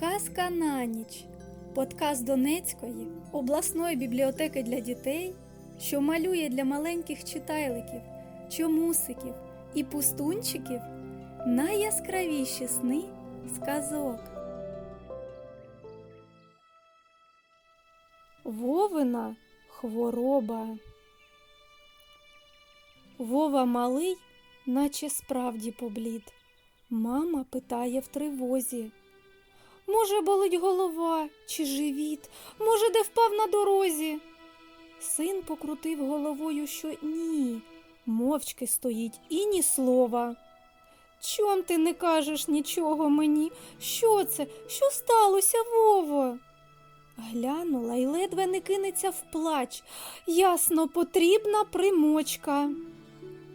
Казка на ніч. Подкаст Донецької обласної бібліотеки для дітей, що малює для маленьких читайликів, чомусиків і пустунчиків найяскравіші сни сказок. Вовина хвороба. Вова малий, наче справді поблід. Мама питає в тривозі. Може, болить голова чи живіт, може, де впав на дорозі. Син покрутив головою, що ні, мовчки стоїть і ні слова. Чом ти не кажеш нічого мені? Що це? Що сталося, Вово? Глянула й ледве не кинеться в плач. Ясно, потрібна примочка.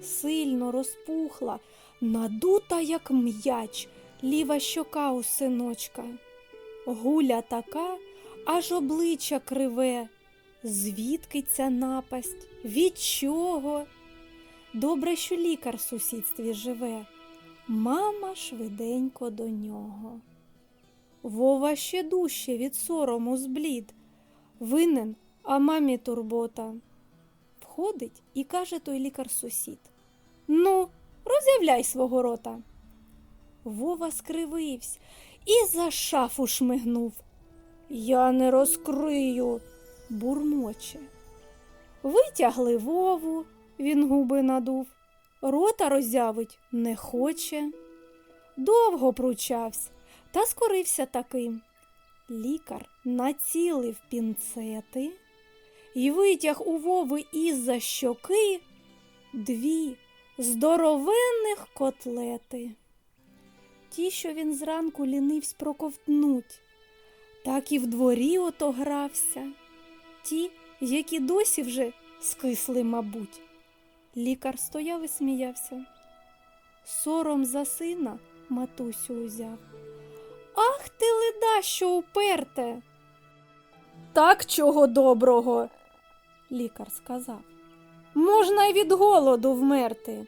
Сильно розпухла, надута, як м'яч, ліва щока у синочка. Гуля така, аж обличчя криве. Звідки ця напасть? Від чого? Добре, що лікар в сусідстві живе. Мама швиденько до нього. Вова ще дужче від сорому зблід. Винен, а мамі турбота. Входить і каже той лікар сусід. Ну, роз'являй свого рота. Вова скривився і за шафу шмигнув. Я не розкрию, бурмоче. Витягли Вову, він губи надув, рота роззявить не хоче. Довго пручався, та скорився таким. Лікар націлив пінцети і витяг у Вови із-за щоки дві здоровенних котлети. Ті, що він зранку лінивсь проковтнуть, так і в дворі ото грався, ті, які досі вже скисли, мабуть. Лікар стояв і сміявся. Сором за сина матусю узяв. Ах ти леда, що уперте. Так чого доброго, лікар сказав. Можна й від голоду вмерти.